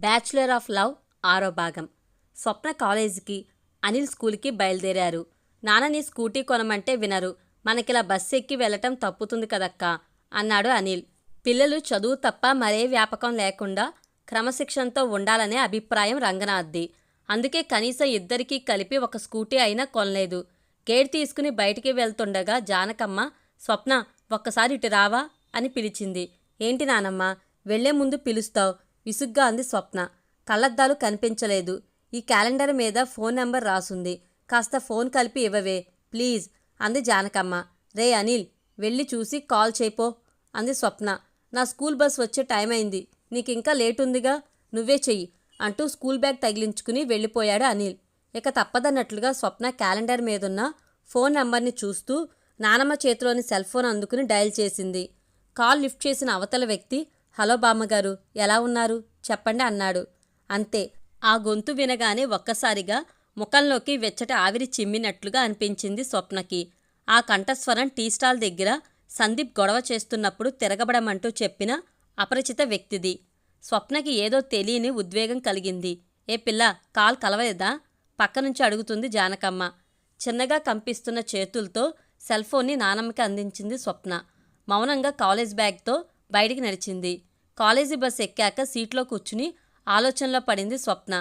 Bachelor of love ఆరో భాగం. స్వప్న కాలేజీకి అనిల్ స్కూల్కి బయలుదేరారు. నాన్నని స్కూటీ కొనమంటే వినరు. మనకిలా బస్సు ఎక్కి వెళ్ళటం తప్పుతుంది కదక్కా అన్నాడు అనిల్. పిల్లలు చదువు తప్ప మరే వ్యాపకం లేకుండా క్రమశిక్షణతో ఉండాలనే అభిప్రాయం రంగనాథ్ది. అందుకే కనీసం ఇద్దరికీ కలిపి ఒక స్కూటీ అయినా కొనలేదు. గేట్ తీసుకుని బయటికి వెళ్తుండగా జానకమ్మ స్వప్న ఒక్కసారి ఇటు రావా? అని పిలిచింది. ఏంటి నానమ్మ వెళ్ళే ముందు పిలుస్తావు. విసుగ్గా అంది స్వప్న. కళ్ళద్దాలు కనిపించలేదు. ఈ క్యాలెండర్ మీద ఫోన్ నెంబర్ రాసుంది. కాస్త ఫోన్ కలిపి ఇవ్వవే. ప్లీజ్ అంది జానకమ్మ. రే అనిల్ వెళ్ళి చూసి కాల్ చేయిపో అంది స్వప్న. నా స్కూల్ బస్ వచ్చే టైం అయింది. నీకు ఇంకా లేట్ ఉందిగా నువ్వే చెయ్యి అంటూ స్కూల్ బ్యాగ్ తగిలించుకుని వెళ్ళిపోయాడు అనిల్. ఇక తప్పదన్నట్లుగా స్వప్న క్యాలెండర్ మీదున్న ఫోన్ నెంబర్ని చూస్తూ నానమ్మ చేతిలోని సెల్ ఫోన్ అందుకుని డయల్ చేసింది. కాల్ లిఫ్ట్ చేసిన అవతల వ్యక్తి హలో బామ్మగారు ఎలా ఉన్నారు? చెప్పండి అన్నాడు. అంతే. ఆ గొంతు వినగానే ఒక్కసారిగా ముఖంలోకి వెచ్చట ఆవిరి చిమ్మినట్లుగా అనిపించింది స్వప్నకి. ఆ కంఠస్వరం టీ స్టాల్ దగ్గర సందీప్ గొడవ చేస్తున్నప్పుడు తిరగబడమంటూ చెప్పిన అపరిచిత వ్యక్తిది. స్వప్నకి ఏదో తెలియని ఉద్వేగం కలిగింది. ఏ పిల్ల కాల్ కలవలేదా? పక్క నుంచి అడుగుతుంది జానకమ్మ. చిన్నగా కంపిస్తున్న చేతులతో సెల్ ఫోన్ని నానమ్మకి అందించింది స్వప్న. మౌనంగా కాలేజ్ బ్యాగ్తో బయటికి నడిచింది. కాలేజీ బస్ ఎక్కాక సీట్లో కూర్చుని ఆలోచనలో పడింది స్వప్న.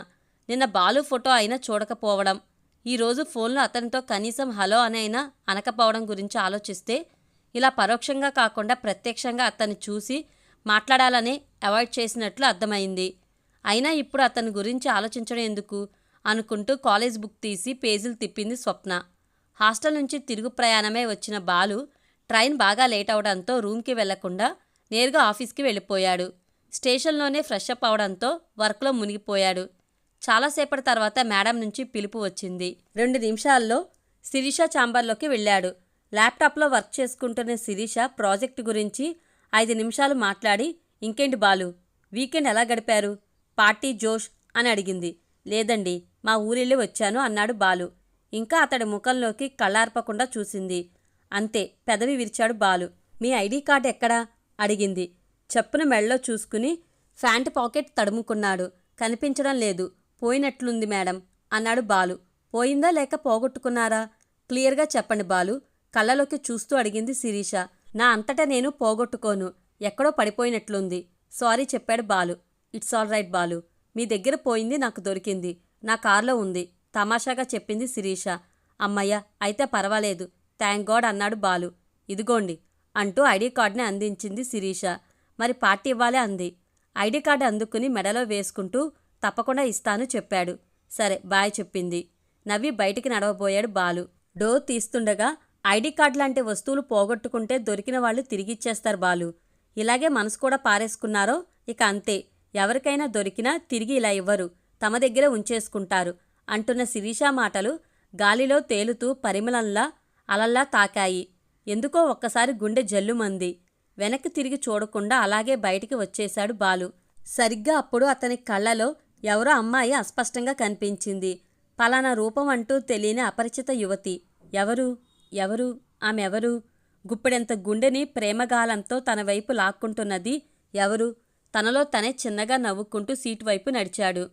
నిన్న బాలు ఫోటో అయినా చూడకపోవడం. ఈరోజు ఫోన్లో అతనితో కనీసం హలో అని అయినా అనకపోవడం గురించి ఆలోచిస్తే ఇలా పరోక్షంగా కాకుండా ప్రత్యక్షంగా అతన్ని చూసి మాట్లాడాలనే అవాయిడ్ చేసినట్లు అర్థమైంది. అయినా ఇప్పుడు అతని గురించి ఆలోచించడం ఎందుకు? అనుకుంటూ కాలేజ్ బుక్ తీసి పేజీలు తిప్పింది స్వప్న. హాస్టల్ నుంచి తిరుగు ప్రయాణమే వచ్చిన బాలు ట్రైన్ బాగా లేట్ అవడంతో రూమ్కి వెళ్ళకుండా నేరుగా ఆఫీస్కి వెళ్ళిపోయాడు. స్టేషన్లోనే ఫ్రెష్ అప్ అవడంతో వర్క్లో మునిగిపోయాడు. చాలాసేపటి తర్వాత మేడం నుంచి పిలుపు వచ్చింది. రెండు నిమిషాల్లో శిరీష ఛాంబర్లోకి వెళ్ళాడు. ల్యాప్టాప్లో వర్క్ చేసుకుంటున్న శిరీష ప్రాజెక్టు గురించి ఐదు నిమిషాలు మాట్లాడి ఇంకేంటి బాలు వీకెండ్ ఎలా గడిపారు? పార్టీ జోష్ అని అడిగింది. లేదండి మా ఊరెళ్ళి వచ్చాను అన్నాడు బాలు. ఇంకా అతడి ముఖంలోకి కళ్ళార్పకుండా చూసింది. అంతే పెదవి విరిచాడు బాలు. మీ ఐడి కార్డ్ ఎక్కడా? అడిగింది. చెప్పున మెళ్ళలో చూసుకుని ఫ్యాంట్ పాకెట్ తడుముకున్నాడు. కనిపించడం లేదు. పోయినట్లుంది మేడం అన్నాడు బాలు. పోయిందా లేక పోగొట్టుకున్నారా? క్లియర్గా చెప్పండి బాలు కళ్ళలోకి చూస్తూ అడిగింది శిరీష. నా అంతటా నేను పోగొట్టుకోను. ఎక్కడో పడిపోయినట్లుంది. సారీ చెప్పాడు Balu. It's all right Balu. మీ దగ్గర పోయింది నాకు దొరికింది. నా కారులో ఉంది. తమాషాగా చెప్పింది శిరీష. అమ్మయ్య అయితే పర్వాలేదు. థ్యాంక్ గాడ్ అన్నాడు బాలు. ఇదిగోండి. అంటూ ఐడి కార్డుని అందించింది శిరీష. మరి పార్టీ ఇవ్వాలి అంది. ఐడి కార్డు అందుకుని మెడలో వేసుకుంటూ తప్పకుండా ఇస్తాను చెప్పాడు. సరే బాయ్ చెప్పింది. నవ్వి బయటికి నడవబోయాడు బాలు. డోర్ తీస్తుండగా ఐడి కార్డు లాంటి వస్తువులు పోగొట్టుకుంటే దొరికిన వాళ్ళు తిరిగిచ్చేస్తారు బాలు. ఇలాగే మనసు కూడా పారేసుకున్నారో ఇక అంతే. ఎవరికైనా దొరికినా తిరిగి ఇలా ఇవ్వరు. తమ దగ్గర ఉంచేసుకుంటారు అంటున్న శిరీష మాటలు గాలిలో తేలుతూ పరిమళంలా అలల్లా తాకాయి. ఎందుకో ఒక్కసారి గుండె జల్లుమంది. వెనక్కి తిరిగి చూడకుండా అలాగే బయటికి వచ్చేశాడు బాలు. సరిగ్గా అప్పుడు అతని కళ్ళలో ఎవరో అమ్మాయి అస్పష్టంగా కనిపించింది. పలానా రూపం అంటూ తెలియని అపరిచిత యువతి. ఎవరు? ఎవరు? ఆమెవరు? గుప్పెడంత గుండెని ప్రేమగాలంతో తన వైపు లాక్కుంటున్నది ఎవరు? తనలో తనే చిన్నగా నవ్వుకుంటూ సీటు వైపు నడిచాడు.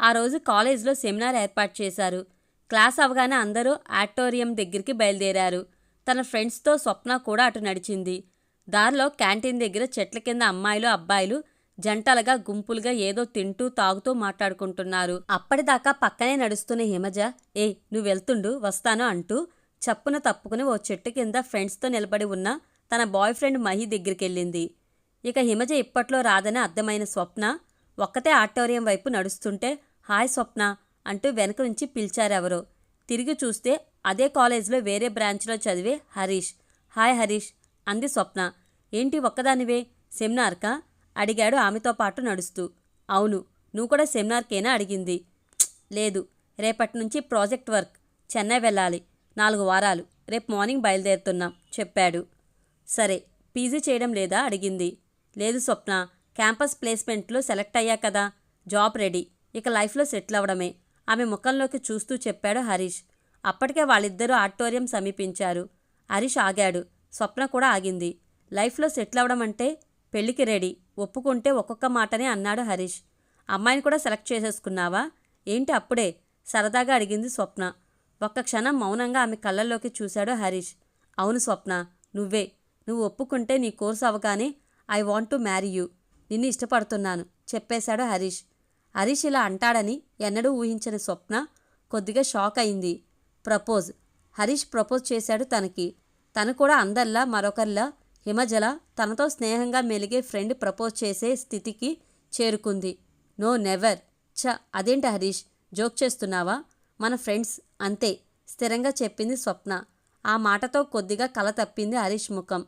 ఆ రోజు కాలేజ్లో సెమినార్ ఏర్పాటు చేశారు. క్లాస్ అవగానే అందరూ ఆడిటోరియం దగ్గరికి బయలుదేరారు. తన ఫ్రెండ్స్తో స్వప్న కూడా అటు నడిచింది. దారిలో క్యాంటీన్ దగ్గర చెట్ల కింద అమ్మాయిలు అబ్బాయిలు జంటలుగా గుంపులుగా ఏదో తింటూ తాగుతూ మాట్లాడుకుంటున్నారు. అప్పటిదాకా పక్కనే నడుస్తున్న హిమజ ఏ నువ్వు వెళ్తుండు వస్తాను అంటూ చప్పున తప్పుకుని ఓ చెట్టు కింద ఫ్రెండ్స్తో నిలబడి ఉన్న తన బాయ్ ఫ్రెండ్ మహి దగ్గరికెళ్ళింది. ఇక హిమజ ఇప్పట్లో రాదని అర్థమైన స్వప్న ఒక్కతే ఆడిటోరియం వైపు నడుస్తుంటే హాయ్ స్వప్న అంటూ వెనక నుంచి పిలిచారెవరో. తిరిగి చూస్తే అదే కాలేజ్లో వేరే బ్రాంచ్లో చదివే హరీష్. హాయ్ హరీష్ అంది స్వప్న. ఏంటి ఒక్కదానివే? సెమినార్కా? అడిగాడు ఆమెతో పాటు నడుస్తూ. అవును నువ్వు కూడా సెమినార్కేనా అడిగింది. లేదు రేపటి నుంచి ప్రాజెక్ట్ వర్క్. చెన్నై వెళ్ళాలి. నాలుగు వారాలు. రేపు మార్నింగ్ బయలుదేరుతున్నాం చెప్పాడు. సరే పీజీ చేయడం లేదా? అడిగింది. లేదు స్వప్న క్యాంపస్ ప్లేస్మెంట్లో సెలెక్ట్ అయ్యా కదా. Job ready. ఇక లైఫ్లో సెటిల్ అవ్వడమే. ఆమె ముఖంలోకి చూస్తూ చెప్పాడు హరీష్. అప్పటికే వాళ్ళిద్దరూ ఆడిటోరియం సమీపించారు. హరీష్ ఆగాడు. స్వప్న కూడా ఆగింది. లైఫ్లో సెటిల్ అవ్వడం అంటే పెళ్ళికి రెడీ. ఒప్పుకుంటే ఒక్కొక్క మాటనే అన్నాడు హరీష్. అమ్మాయిని కూడా సెలెక్ట్ చేసేసుకున్నావా? ఏంటి అప్పుడే? సరదాగా అడిగింది స్వప్న. ఒక్క క్షణం మౌనంగా ఆమె కళ్ళల్లోకి చూశాడు హరీష్. అవును స్వప్న నువ్వే. నువ్వు ఒప్పుకుంటే నీ కోర్సు అవగానే I want to marry you. నిన్ను ఇష్టపడుతున్నాను. చెప్పేశాడు హరీష్. హరీష్ ఇలా అంటాడని ఎన్నడూ ఊహించని స్వప్న కొద్దిగా షాక్ అయింది. ప్రపోజ్. హరీష్ ప్రపోజ్ చేశాడు తనకి. తను కూడా అందరిలా మరొకరిలా హిమజల తనతో స్నేహంగా మెలిగే ఫ్రెండ్ ప్రపోజ్ చేసే స్థితికి చేరుకుంది. No never. ఛ అదేంటి హరీష్? జోక్ చేస్తున్నావా? మన ఫ్రెండ్స్ అంతే. స్థిరంగా చెప్పింది స్వప్న. ఆ మాటతో కొద్దిగా కల తప్పింది హరీష్ ముఖం.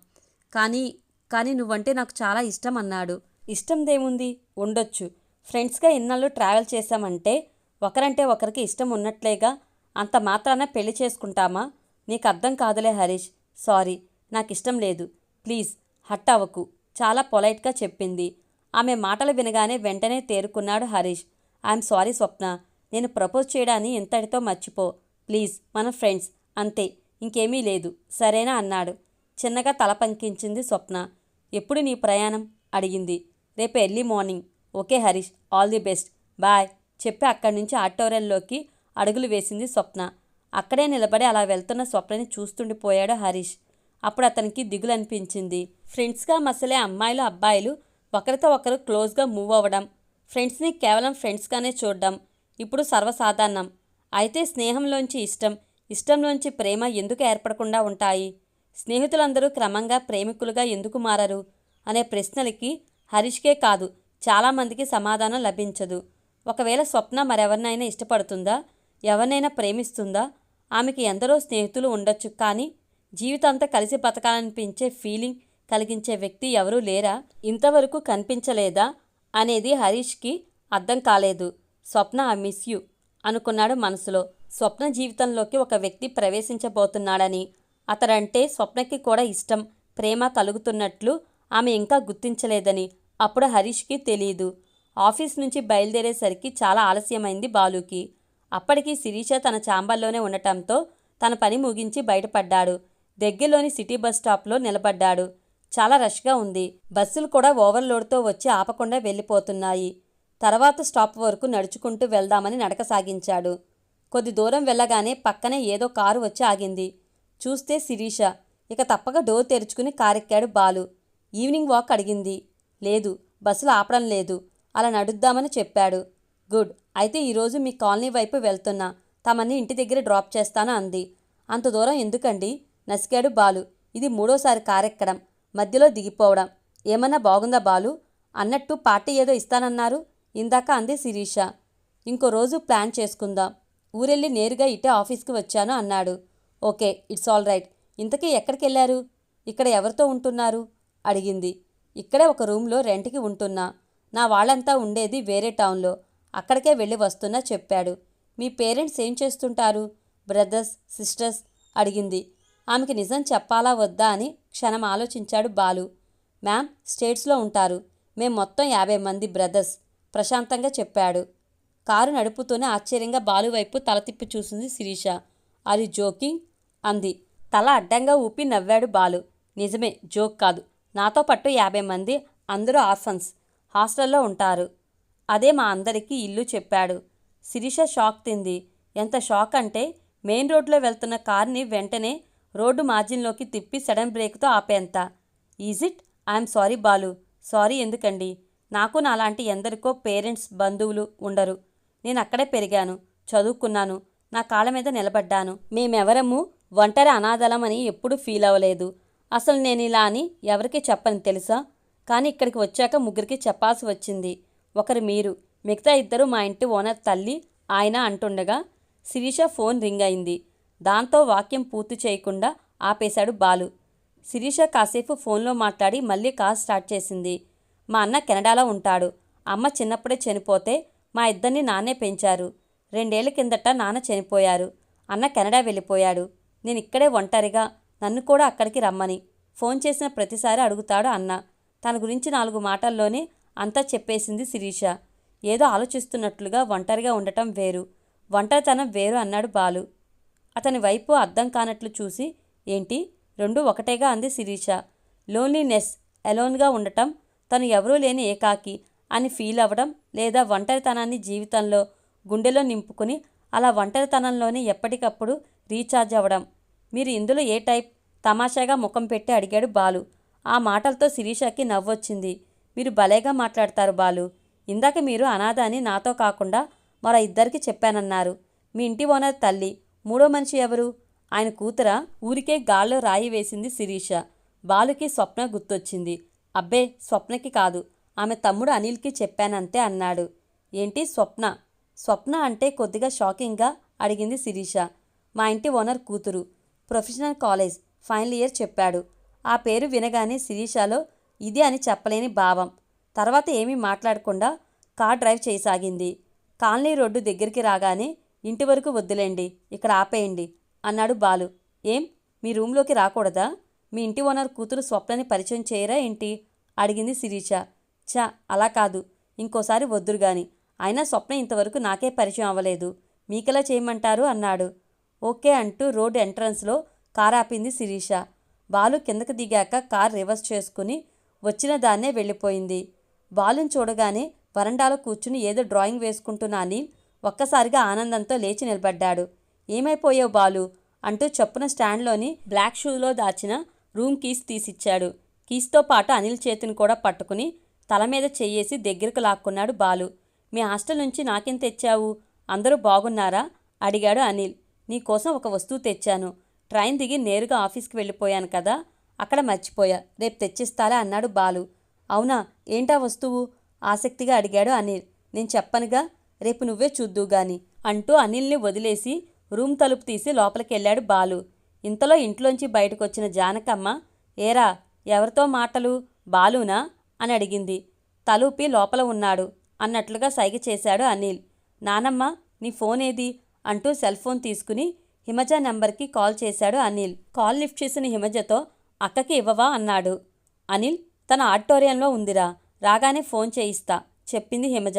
కానీ కానీ నువ్వంటే నాకు చాలా ఇష్టం అన్నాడు. ఇష్టందేముంది? ఉండొచ్చు. ఫ్రెండ్స్గా ఇన్నాళ్ళు ట్రావెల్ చేశామంటే ఒకరంటే ఒకరికి ఇష్టం ఉన్నట్లేగా అంత మాత్రాన పెళ్ళి చేసుకుంటామా? నీకు అర్థం కాదులే హరీష్. సారీ నాకు ఇష్టం లేదు. ప్లీజ్ హట్ అవ్వకు చాలా పొలైట్గా చెప్పింది. ఆమె మాటలు వినగానే వెంటనే తేరుకున్నాడు హరీష్. I'm sorry Swapna. నేను ప్రపోజ్ చేయడాన్ని ఇంతటితో మర్చిపో. ప్లీజ్ మన ఫ్రెండ్స్. అంతే ఇంకేమీ లేదు. సరేనా? అన్నాడు. చిన్నగా తల పంకించింది స్వప్న. ఎప్పుడు నీ ప్రయాణం? అడిగింది. రేపు early morning. Okay Harish all the best. Bye చెప్పి అక్కడి నుంచి ఆటోరెల్లోకి అడుగులు వేసింది స్వప్న. అక్కడే నిలబడి అలా వెళ్తున్న స్వప్నని చూస్తుండిపోయాడు హరీష్. అప్పుడు అతనికి దిగులు అనిపించింది ఫ్రెండ్స్గా మసలే అమ్మాయిలు అబ్బాయిలు ఒకరితో ఒకరు క్లోజ్గా మూవ్ అవ్వడం ఫ్రెండ్స్ని కేవలం ఫ్రెండ్స్గానే చూడడం ఇప్పుడు సర్వసాధారణం. అయితే స్నేహంలోంచి ఇష్టం ఇష్టంలోంచి ప్రేమ ఎందుకు ఏర్పడకుండా ఉంటాయి? స్నేహితులందరూ క్రమంగా ప్రేమికులుగా ఎందుకు మారరు? అనే ప్రశ్నలకి హరీష్కే కాదు చాలామందికి సమాధానం లభించదు. ఒకవేళ స్వప్న మరెవరినైనా ఇష్టపడుతుందా? ఎవరినైనా ప్రేమిస్తుందా? ఆమెకి ఎందరో స్నేహితులు ఉండొచ్చు కానీ జీవితాంతా కలిసి బతకాలనిపించే ఫీలింగ్ కలిగించే వ్యక్తి ఎవరూ లేరా? ఇంతవరకు కనిపించలేదా? అనేది హరీష్కి అర్థం కాలేదు. స్వప్న ఐ మిస్ యూ అనుకున్నాడు మనసులో. స్వప్న జీవితంలోకి ఒక వ్యక్తి ప్రవేశించబోతున్నాడని. అతడంటే స్వప్నకి కూడా ఇష్టం. ప్రేమ కలుగుతున్నట్లు ఆమె ఇంకా గుర్తించలేదని. అప్పుడు హరీష్కి తెలియదు ఆఫీస్ నుంచి బయలుదేరేసరికి చాలా ఆలస్యమైంది బాలుకి. అప్పటికి శిరీష తన చాంబర్లోనే ఉండటంతో తన పని ముగించి బయటపడ్డాడు. దగ్గరలోని సిటీ బస్ స్టాప్లో నిలబడ్డాడు. చాలా రష్గా ఉంది. బస్సులు కూడా ఓవర్లోడ్తో వచ్చి ఆపకుండా వెళ్ళిపోతున్నాయి. తర్వాత స్టాప్ వరకు నడుచుకుంటూ వెళ్దామని నడక సాగించాడు కొద్ది దూరం వెళ్ళగానే పక్కనే ఏదో కారు వచ్చి ఆగింది. చూస్తే శిరీష ఇక తప్పక డోర్ తెరుచుకుని కారెక్కాడు బాలు. ఈవినింగ్ వాక్ అడిగింది. లేదు బస్సులు ఆపడం లేదు. అలా నడుద్దామని చెప్పాడు. గుడ్ అయితే ఈరోజు మీ కాలనీ వైపు వెళ్తున్నా. తమని ఇంటి దగ్గర డ్రాప్ చేస్తాను అంది. అంత దూరం ఎందుకండి? నసికాడు బాలు. ఇది మూడోసారి కారెక్కడం మధ్యలో దిగిపోవడం. ఏమన్నా బాగుందా బాలు? అన్నట్టు పార్టీ ఏదో ఇస్తానన్నారు. ఇందాక అంది శిరీష. ఇంకో రోజు ప్లాన్ చేసుకుందాం. ఊరెళ్ళి నేరుగా ఇటే ఆఫీస్కి వచ్చాను అన్నాడు. Okay it's all right. ఇంతకీ ఎక్కడికి వెళ్ళారు ఇక్కడ ఎవరితో ఉంటున్నారు? అడిగింది. ఇక్కడే ఒక రూమ్లో రెంట్కి ఉంటున్నా. నా వాళ్ళంతా ఉండేది వేరే టౌన్లో. అక్కడికే వెళ్ళి వస్తున్నా చెప్పాడు. మీ పేరెంట్స్ ఏం చేస్తుంటారు? Brothers sisters? అడిగింది. ఆమెకి నిజం చెప్పాలా వద్దా అని క్షణం ఆలోచించాడు బాలు. మ్యామ్ స్టేట్స్లో ఉంటారు. మేం మొత్తం యాభై మంది బ్రదర్స్ ప్రశాంతంగా చెప్పాడు. కారు నడుపుతూనే ఆశ్చర్యంగా బాలు వైపు తల తిప్పి చూసింది శిరీష. అది జోకింగ్? అంది. తల అడ్డంగా ఊపి నవ్వాడు బాలు. నిజమే జోక్ కాదు. నాతో పాటు యాభై మంది అందరూ ఆర్ఫన్స్ హాస్టల్లో ఉంటారు. అదే మా అందరికీ ఇల్లు చెప్పాడు. శిరీష షాక్ తింది. ఎంత షాక్ అంటే మెయిన్ రోడ్లో వెళ్తున్న కార్ని వెంటనే రోడ్డు మార్జిన్లోకి తిప్పి సడన్ బ్రేక్తో ఆపేంత. Is it? I'm sorry Balu. Sorry ఎందుకండి? నాకు నాలాంటి ఎందరికో పేరెంట్స్ బంధువులు ఉండరు. నేను అక్కడే పెరిగాను చదువుకున్నాను నా కాళ్ళ మీద నిలబడ్డాను. మేమెవరము? ఒంటరి అనాథలమని ఎప్పుడూ ఫీల్ అవ్వలేదు. అసలు నేను ఇలా అని ఎవరికి చెప్పని తెలుసా? కానీ ఇక్కడికి వచ్చాక ముగ్గురికి చెప్పాల్సి వచ్చింది. ఒకరు మీరు. మిగతా ఇద్దరు మా ఇంటి ఓనర్ తల్లి ఆయన అంటుండగా శిరీష ఫోన్ రింగ్ అయింది. దాంతో వాక్యం పూర్తి చేయకుండా ఆపేశాడు బాలు. శిరీష కాసేపు ఫోన్లో మాట్లాడి మళ్ళీ కాల్ స్టార్ట్ చేసింది. మా అన్న కెనడాలో ఉంటాడు. అమ్మ చిన్నప్పుడే చనిపోతే మా ఇద్దరిని నాన్నే పెంచారు. రెండేళ్ళ కిందట నాన్న చనిపోయారు. అన్న కెనడా వెళ్ళిపోయాడు. నేను ఇక్కడే ఒంటరిగా నన్ను కూడా అక్కడికి రమ్మని. ఫోన్ చేసిన ప్రతిసారి అడుగుతాడు అన్న. తన గురించి నాలుగు మాటల్లోనే అంతా చెప్పేసింది శిరీష. ఏదో ఆలోచిస్తున్నట్లుగా ఒంటరిగా ఉండటం వేరు. ఒంటరితనం వేరు అన్నాడు బాలు. అతని వైపు అర్థం కానట్లు చూసి ఏంటి? రెండు ఒకటేగా అంది శిరీష. లోన్లీనెస్ ఎలోన్గా ఉండటం తను ఎవరూ లేని ఏకాకి అని ఫీల్ అవ్వడం లేదా ఒంటరితనాన్ని జీవితంలో గుండెలో నింపుకుని అలా ఒంటరితనంలోనే ఎప్పటికప్పుడు రీఛార్జ్ అవ్వడం. మీరు ఇందులో ఏ టైప్? తమాషాగా ముఖం పెట్టి అడిగాడు బాలు. ఆ మాటలతో శిరీషకి నవ్వొచ్చింది. మీరు భలేగా మాట్లాడతారు బాలు. ఇందాక మీరు అనాథ అని నాతో కాకుండా మరో ఇద్దరికి చెప్పానన్నారు. మీ ఇంటి ఓనర్ తల్లి. మూడో మనిషి ఎవరు? ఆయన కూతుర? ఊరికే గాల్లో రాయి వేసింది శిరీష. బాలుకి స్వప్న గుర్తొచ్చింది. అబ్బే స్వప్నకి కాదు. ఆమె తమ్ముడు అనిల్కి చెప్పానంతే అన్నాడు. ఏంటి స్వప్న? స్వప్న అంటే కొద్దిగా షాకింగ్గా అడిగింది శిరీష. మా ఇంటి ఓనర్ కూతురు. Professional college. ఫైనల్ ఇయర్ చెప్పాడు. ఆ పేరు వినగానే శిరీషలో ఇది అని చెప్పలేని భావం. తర్వాత ఏమీ మాట్లాడకుండా కార్ డ్రైవ్ చేయసాగింది. కాలనీ రోడ్డు దగ్గరికి రాగానే ఇంటి వరకు వద్దులేండి ఇక్కడ ఆపేయండి అన్నాడు బాలు. ఏం మీ రూమ్లోకి రాకూడదా? మీ ఇంటి ఓనర్ కూతురు స్వప్నని పరిచయం చేయరా ఏంటి? అడిగింది శిరీష. ఛ అలా కాదు. ఇంకోసారి వద్దురు గాని. అయినా స్వప్న ఇంతవరకు నాకే పరిచయం అవ్వలేదు. మీకెలా చేయమంటారు? అన్నాడు. ఓకే అంటూ రోడ్ ఎంట్రన్స్లో కార్ ఆపింది శిరీష. బాలు కిందకు దిగాక కార్ రివర్స్ చేసుకుని వచ్చిన దాన్నే వెళ్ళిపోయింది. బాలుని చూడగానే వరండాలో కూర్చుని ఏదో డ్రాయింగ్ వేసుకుంటున్న అనిల్ ఒక్కసారిగా ఆనందంతో లేచి నిలబడ్డాడు. ఏమైపోయావు బాలు? అంటూ చప్పున స్టాండ్లోని బ్లాక్ షూలో దాచిన రూమ్ కీస్ తీసిచ్చాడు. కీస్తో పాటు అనిల్ చేతిని కూడా పట్టుకుని తల మీద చెయ్యేసి దగ్గరకు లాక్కున్నాడు బాలు. మీ హాస్టల్ నుంచి నాకేం తెచ్చావు? అందరూ బాగున్నారా? అడిగాడు అనిల్. నీకోసం ఒక వస్తువు తెచ్చాను. ట్రైన్ దిగి నేరుగా ఆఫీస్కి వెళ్ళిపోయాను కదా? అక్కడ మర్చిపోయా. రేపు తెచ్చిస్తారా అన్నాడు బాలు. అవునా ఏంటా వస్తువు? ఆసక్తిగా అడిగాడు అనిల్. నేను చెప్పనుగా రేపు నువ్వే చూద్దు గాని అంటూ అనిల్ని వదిలేసి రూమ్ తలుపు తీసి లోపలికి వెళ్ళాడు బాలు. ఇంతలో ఇంట్లోంచి బయటకొచ్చిన జానకమ్మ ఏరా ఎవరితో మాటలు? బాలునా? అని అడిగింది. తలూపి లోపల ఉన్నాడు. అన్నట్లుగా సైగ చేశాడు అనిల్. నానమ్మ నీ ఫోన్ ఏది అంటూ సెల్ ఫోన్ తీసుకుని హిమజ నెంబర్కి కాల్ చేశాడు అనిల్. కాల్ లిఫ్ట్ చేసిన హిమజతో అక్కకి ఇవ్వవా అన్నాడు. అనిల్ తన ఆడిటోరియంలో ఉందిరా రాగానే ఫోన్ చేయిస్తా చెప్పింది హిమజ.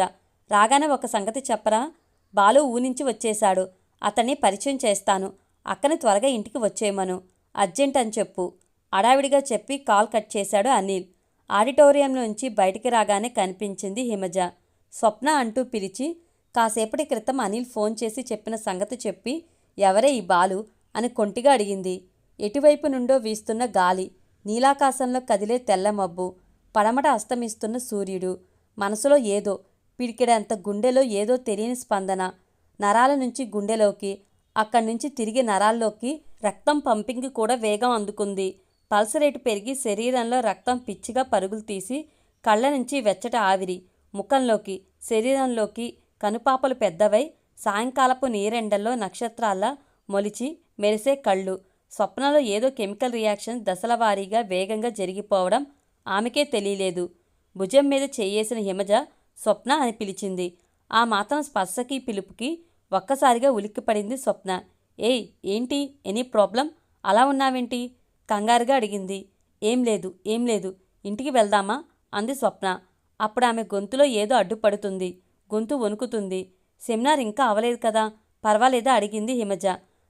రాగానే ఒక సంగతి చెప్పరా? బాలు ఊనించి వచ్చేశాడు. అతన్ని పరిచయం చేస్తాను. అక్కని త్వరగా ఇంటికి వచ్చేయమను. అర్జెంట్ అని చెప్పు. అడావిడిగా చెప్పి కాల్ కట్ చేశాడు అనిల్. ఆడిటోరియం నుంచి బయటికి రాగానే కనిపించింది హిమజ. స్వప్న అంటూ పిలిచి కాసేపటి క్రితం అనిల్ ఫోన్ చేసి చెప్పిన సంగతి చెప్పి ఎవరే ఈ బాలు? అని కొంటిగా అడిగింది. ఎటువైపు నుండో వీస్తున్న గాలి నీలాకాశంలో కదిలే తెల్ల మబ్బు పడమట అస్తమిస్తున్న సూర్యుడు మనసులో ఏదో పిడికిడంత గుండెలో ఏదో తెలియని స్పందన నరాల నుంచి గుండెలోకి అక్కడి నుంచి తిరిగి నరాల్లోకి రక్తం పంపింగ్ కూడా వేగం అందుకుంది. పల్స్ రేటు పెరిగి శరీరంలో రక్తం పిచ్చిగా పరుగులు తీసి కళ్ళ నుంచి వెచ్చట ఆవిరి ముఖంలోకి శరీరంలోకి కనుపాపలు పెద్దవై సాయంకాలపు నీరెండల్లో నక్షత్రాల్లా మొలిచి మెరిసే కళ్ళు స్వప్నంలో ఏదో కెమికల్ రియాక్షన్ దశల వారీగా వేగంగా జరిగిపోవడం ఆమెకే తెలియలేదు. భుజం మీద చేయేసిన హిమజ స్వప్న అని పిలిచింది. ఆ మాత్రం స్పర్శకి పిలుపుకి ఒక్కసారిగా ఉలిక్కిపడింది స్వప్న. ఏయ్ ఏంటి? Any problem? అలా ఉన్నావేంటి? కంగారుగా అడిగింది. ఏం లేదు ఏం లేదు. ఇంటికి వెళ్దామా? అంది స్వప్న. అప్పుడు ఆమె గొంతులో ఏదో అడ్డుపడుతుంది. గొంతు వణుకుతుంది. సెమినార్ ఇంకా అవలేదు కదా? పర్వాలేదా? అడిగింది హిమజ.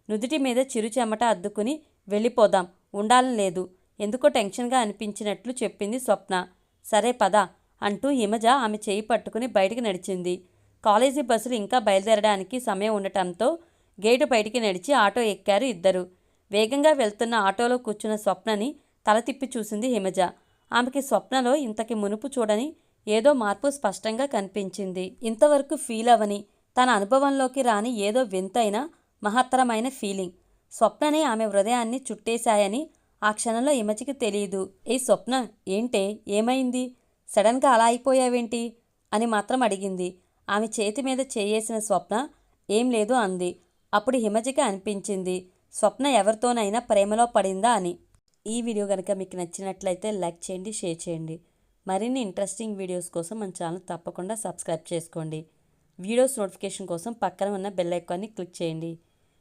నుదుటి మీద చిరుచెమట అద్దుకుని వెళ్ళిపోదాం. ఉండాలని లేదు. ఎందుకో టెన్షన్గా అనిపించినట్లు చెప్పింది స్వప్న. సరే పద అంటూ హిమజ ఆమె చేయి పట్టుకుని బయటికి నడిచింది. కాలేజీ బస్సులు ఇంకా బయలుదేరడానికి సమయం ఉండటంతో గేటు బయటికి నడిచి ఆటో ఎక్కారు ఇద్దరు. వేగంగా వెళ్తున్న ఆటోలో కూర్చున్న స్వప్నని తల తిప్పి చూసింది హిమజ. ఆమెకి స్వప్నలో ఇంతకి మునుపు చూడని ఏదో మార్పు స్పష్టంగా కనిపించింది. ఇంతవరకు ఫీల్ అవని తన అనుభవంలోకి రాని ఏదో వింతైన మహత్తరమైన ఫీలింగ్. స్వప్ననే ఆమె హృదయాన్ని చుట్టేశాయని ఆ క్షణంలో ఇమచికి తెలియదు ఏ స్వప్న ఏంటే? ఏమైంది? సడన్గా అలా అయిపోయావేంటి? అని మాత్రం అడిగింది. ఆమె చేతి మీద చేయేసిన స్వప్న ఏం లేదు అంది. అప్పుడు హిమజకి అనిపించింది స్వప్న ఎవరితోనైనా ప్రేమలో పడిందా? అని. ఈ వీడియో కనుక మీకు నచ్చినట్లయితే లైక్ చేయండి షేర్ చేయండి. మరిన్ని ఇంట్రెస్టింగ్ వీడియోస్ కోసం మన ఛానల్ తప్పకుండా సబ్స్క్రైబ్ చేసుకోండి. వీడియోస్ నోటిఫికేషన్ కోసం పక్కన ఉన్న బెల్ ఐకాన్ని క్లిక్ చేయండి.